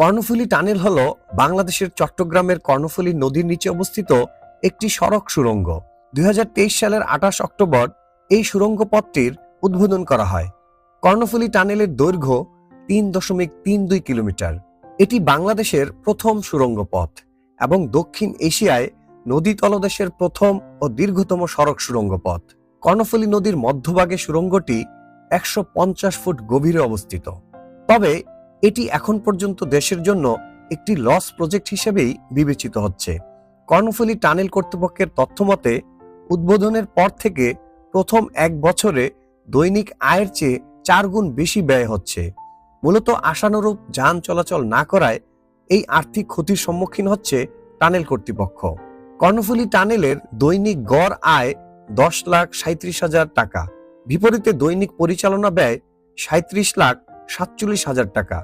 Karnaphuli tunnel হল বাংলাদেশের চট্টগ্রামের কর্ণফুলী নদীর নিচে অবস্থিত একটি সড়ক সুড়ঙ্গ দুই সালের আঠাশ অক্টোবর এই সুড়ঙ্গ পথটির উদ্বোধন করা হয়। কর্ণফুলী টানেলের দৈর্ঘ্য তিন দশমিক তিন দুই কিলোমিটার। এটি বাংলাদেশের প্রথম সুড়ঙ্গ পথ এবং দক্ষিণ এশিয়ায় নদী তলদেশের প্রথম ও দীর্ঘতম সড়ক সুড়ঙ্গ পথ কর্ণফুলী নদীর মধ্যভাগে সুড়ঙ্গটি একশো ফুট গভীরে অবস্থিত। তবে এটি এখন পর্যন্ত দেশের জন্য একটি লস প্রজেক্ট হিসেবেই বিবেচিত হচ্ছে। কর্ণফুলী টানেল কর্তৃপক্ষের তথ্যমতে উদ্বোধনের পর থেকে প্রথম এক বছরে দৈনিক আয়ের চেয়ে চার গুণ বেশি ব্যয় হচ্ছে। মূলত আশানুরূপ যান চলাচল না করায় এই আর্থিক ক্ষতির সম্মুখীন হচ্ছে টানেল কর্তৃপক্ষ। কর্ণফুলী টানেলের দৈনিক গড় আয় দশ লাখ সাঁত্রিশ হাজার টাকা। বিপরীতে দৈনিক পরিচালনা ব্যয় সাঁত্রিশ লাখ সাতচল্লিশ হাজার টাকা।